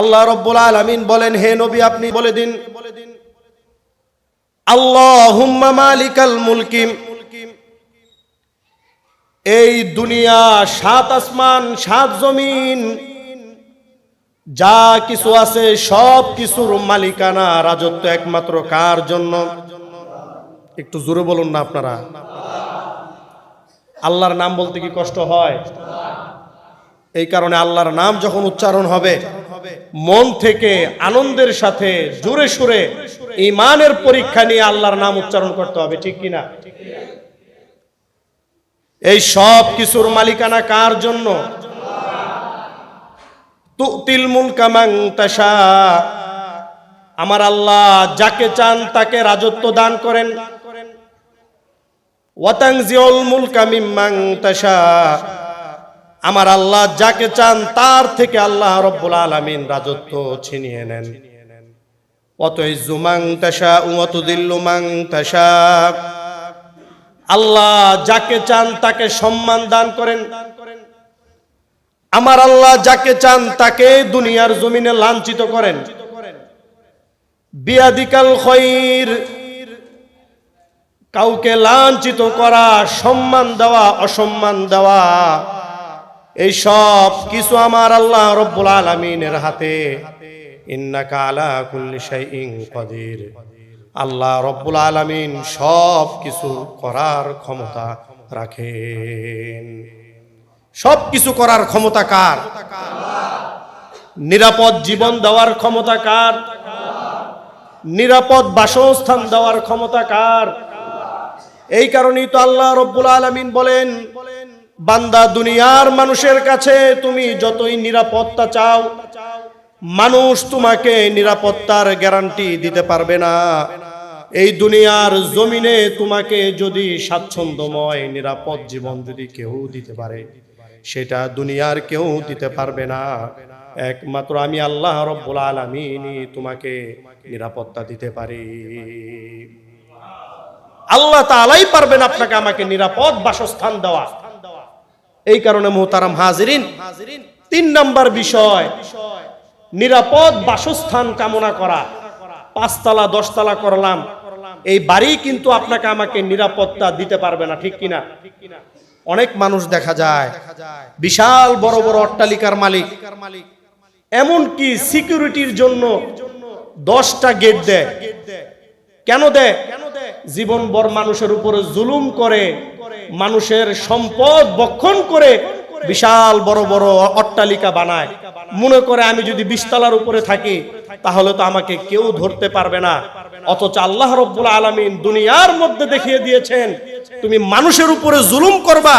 আল্লাহ রব্বুল আলামিন বলেন, হে নবী, আপনি বলে দিন। আল্লাহুম্মা মালিকাল মুলকি। এই দুনিয়া সাত আসমান, সাত জমিন। যা কিছু আছে, সব কিছুর মালিকানা রাজত্ব একমাত্র কার জন্য? একটু জোরে বলুন না আপনারা। আল্লাহর নাম বলতে কি কষ্ট হয়? এই কারণে আল্লাহর নাম যখন উচ্চারণ হবে মন থেকে আনন্দের সাথে জোরে সুরে ইমানের পরীক্ষা নিয়ে আল্লাহর নাম উচ্চারণ করতে হবে, ঠিক কিনা? এই সব কিছুর মালিকানা কার জন্য? তুতিল মুলকা তাশা। আমার আল্লাহ যাকে চান তাকে রাজত্ব দান করেন। ওয়াতাংজিউল মুলকা মিম্মান তাশা। আমার আল্লাহ যাকে চান তার থেকে আল্লাহ রব্বুল আলামিন রাজত্ব ছিনিয়ে নেন। ওয়াতুদিল্লু মান তাশা আল্লাহ যাকে চান তাকে সম্মান দান করেন। আমার আল্লাহ যাকে চান তাকে দুনিয়ার জমিনে লাঞ্ছিত করেন। বিয়াদিকাল খৈর। কাউকে লাঞ্ছিত করা, সম্মান দেওয়া, অসম্মান দেওয়া। এই সব কিছু আমার আল্লাহ রব্বুল আলমিনের হাতে। আল্লাহ রব্বুল আলমিন সব কিছু করার ক্ষমতা রাখেন। সব কিছু করার ক্ষমতা কার? নিরাপদ জীবন দেওয়ার ক্ষমতা কার? নিরাপদ বাসস্থান দেওয়ার ক্ষমতা কার? এই কারণেই তো আল্লাহ রব্বুল আলমিন বলেন বান্দা দুনিয়ার মানুষের কাছে তুমি যতই নিরাপত্তা চাও, মানুষ তোমাকে নিরাপত্তার গ্যারান্টি দিতে পারবে না। এই দুনিয়ার জমিনে তোমাকে যদি স্বাচ্ছন্দ্যময়, নিরাপদ জীবন যদি কেউ দিতে পারে, সেটা দুনিয়ার কেউ দিতে পারবে না। একমাত্র আমি আল্লাহ রব্বুল আলমিনই তোমাকে নিরাপত্তা দিতে পারি। আল্লাহ তালাই পারবেন আপনাকে আমাকে নিরাপদ বাসস্থান দেওয়া। এই কারণে মোহতারাম হাজিরিন, তিন নাম্বার বিষয়, নিরাপদ বাসস্থান কামনা করা। পাঁচতলা, দশতলা করলাম। এই বাড়ি কিন্তু আপনাকে আমাকে নিরাপত্তা দিতে পারবে না, ঠিক কিনা? অনেক মানুষ দেখা যায়, বিশাল বড় বড় অট্টালিকার মালিক এমন কি সিকিউরিটির জন্য দশটা গেট দেয়। কেন দেয়? জীবন বর মানুষের উপরে জুলুম করে মানুষের সম্পদ বক্ষণ করে বিশাল বড় বড় অট্টালিকা বানায়। মনে করে আমি যদি বিশতলার উপরে থাকি, তাহলে তো আমাকে কেউ ধরতে পারবে না। অথচ আল্লাহ রব্বুল আলমিন দুনিয়ার মধ্যে দেখিয়ে দিয়েছেন, তুমি মানুষের উপরে জুলুম করবা,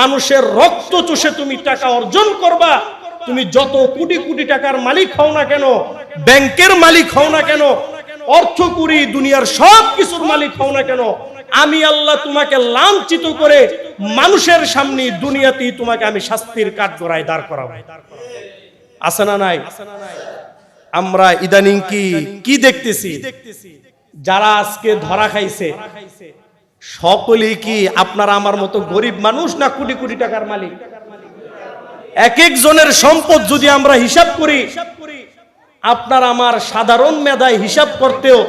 মানুষের রক্ত চুষে তুমি টাকা অর্জন করবা, তুমি যত কোটি কোটি টাকার মালিক হও না কেন, ব্যাংকের মালিক হও না কেন অর্থ কুড়ি দুনিয়ার সব কিছুর মালিক হও না কেন আমি আল্লাহ তোমাকে লাঞ্ছিত করে মানুষের সামনে দুনিয়াতেই তোমাকে আমি শাস্তির কাঠ গড়ায় দাঁড় করাবো। আছে না নাই? আমরা ইদানিং কি কি দেখতেছি? যারা আজকে ধরা খাইছে, সকলেই কি আপনারা আমার মতো গরিব মানুষ না কোটি কোটি টাকার মালিক? এক এক জনের সম্পদ যদি আমরা হিসাব করি, আপনার আমার সাধারণ মেধায় হিসাব করতেও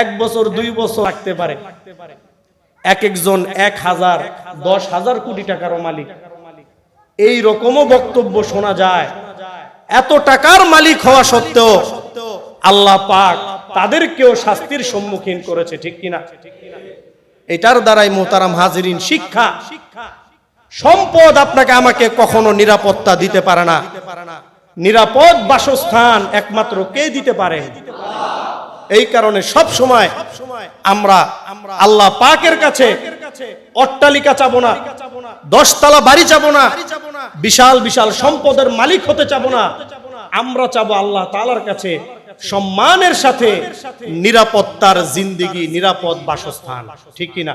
এক বছর, দুই বছর লাগতে পারে। এক একজন এক হাজার, দশ হাজার কোটি টাকারও মালিক। এই রকমও বক্তব্য শোনা যায়। এত টাকার মালিক হওয়া সত্ত্বেও আল্লাহ পাক তাদেরকেও শাস্তির সম্মুখীন করেছে, ঠিক কিনা? এটার দ্বারাই মোতারাম হাজিরিন, শিক্ষা। সম্পদ আপনাকে আমাকে কখনো নিরাপত্তা দিতে পারে না। নিরাপদ বাসস্থান একমাত্র কে দিতে পারে? এই কারণে সব সময় আমরা আল্লাহ পাকের কাছে অট্টালিকা চাবো না, দশতলা বাড়ি চাবো না, বিশাল বিশাল সম্পদের মালিক হতে চাবো না। আমরা চাবো আল্লাহ তালার কাছে সম্মানের সাথে নিরাপত্তার জিন্দিগি, নিরাপদ বাসস্থান। ঠিক কিনা?